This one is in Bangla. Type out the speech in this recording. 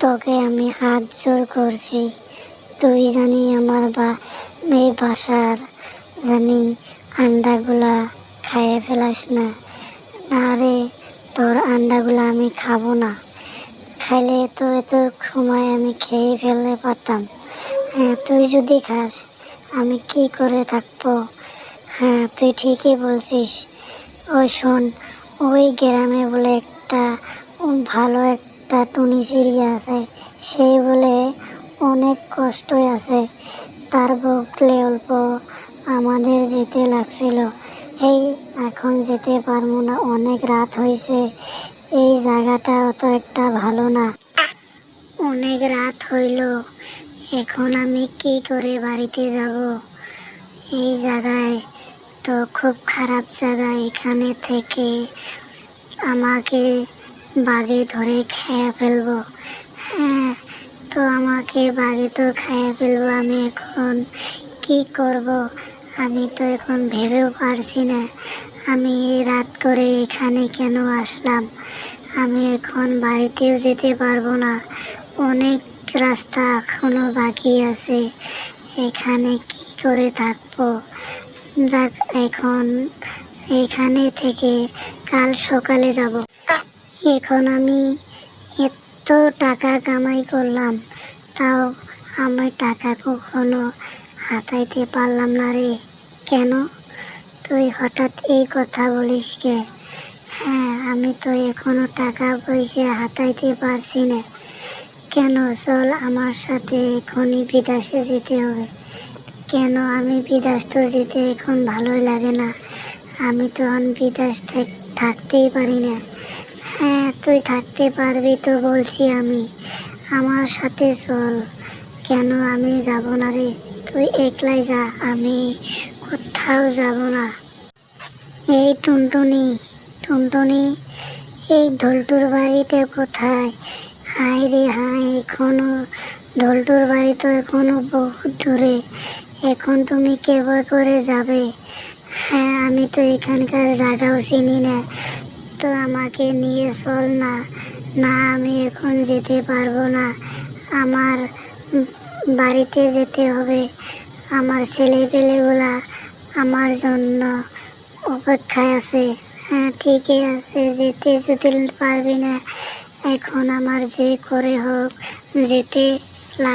তোকে আমি হাত জোর করছি। তুই জানি আমার বা, এই বাসার জানি আন্ডাগুলা খাইয়ে ফেলাস না। না রে, তোর আন্ডাগুলা আমি খাব না। খাইলে তো এত সময় আমি খেয়ে ফেলতে পারতাম। হ্যাঁ তুই যদি খাস, আমি কি করে থাকব? হ্যাঁ তুই ঠিকই বলছিস। ওই শোন, ওই গ্রামে বলে একটা ভালো ভালো একটা টুনি সিঁড়ি আছে। সেই বলে, অনেক কষ্টই আছে। তার বকলে অল্প আমাদের যেতে লাগছিল। এই, এখন যেতে পারব না। অনেক রাত হয়েছে এই জায়গাটা অত একটা ভালো না। অনেক রাত হইল। এখন আমি কি করে বাড়িতে যাব? এই জায়গায় তো খুব খারাপ জায়গা। এখানে থেকে আমাকে বাগে ধরে খেয়ে ফেলব। হ্যাঁ তো আমাকে বাগে তো খেয়ে ফেলব আমি এখন। কি করব? আমি তো এখন ভেবেও পারছি না। আমি রাত করে এখানে কেন আসলাম? আমি এখন বাড়িতেও যেতে পারব না। অনেক রাস্তা এখনও বাকি আছে। এখানে কি করে থাকব? যাক, এখন এখানে থেকে কাল সকালে যাব। এখন আমি এত টাকা কামাই করলাম, তাও আমি টাকা কখনো হাতাইতে পারলাম না রে। কেন? তুই হঠাৎ এই কথা বলিস কে? হ্যাঁ আমি তো এখনও টাকা পয়সা হাতাইতে পারছি না। কেন? চল আমার সাথে এখনই বিদেশে যেতে হবে। কেন? আমি বিদেশ তো যেতে এখন ভালোই লাগে না। আমি তো এখন বিদেশ থাক- থাকতেই পারি না। হ্যাঁ তুই থাকতে পারবি তো বলছি আমি। আমার সাথে চল। কেন আমি যাব না রে? তুই একলাই যা, আমি কোথাও যাব না। এই টুনটুনি টুনটুনি, এই ধলটুর বাড়িটা কোথায়? হাই রে হাই এখনও ধলটুর বাড়ি তো এখনও বহুত দূরে। এখন তুমি কেবা করে যাবে? হ্যাঁ আমি তো এখানকার জায়গাও চিনি না। তো আমাকে নিয়ে চল না। না, আমি এখন যেতে পারব না। আমার বাড়িতে যেতে হবে। আমার ছেলে পেলেগুলা আমার জন্য অপেক্ষায় আছে। হ্যাঁ ঠিকই আছে, যেতে যদি পারবি না, এখন আমার যে করে হোক, যেতে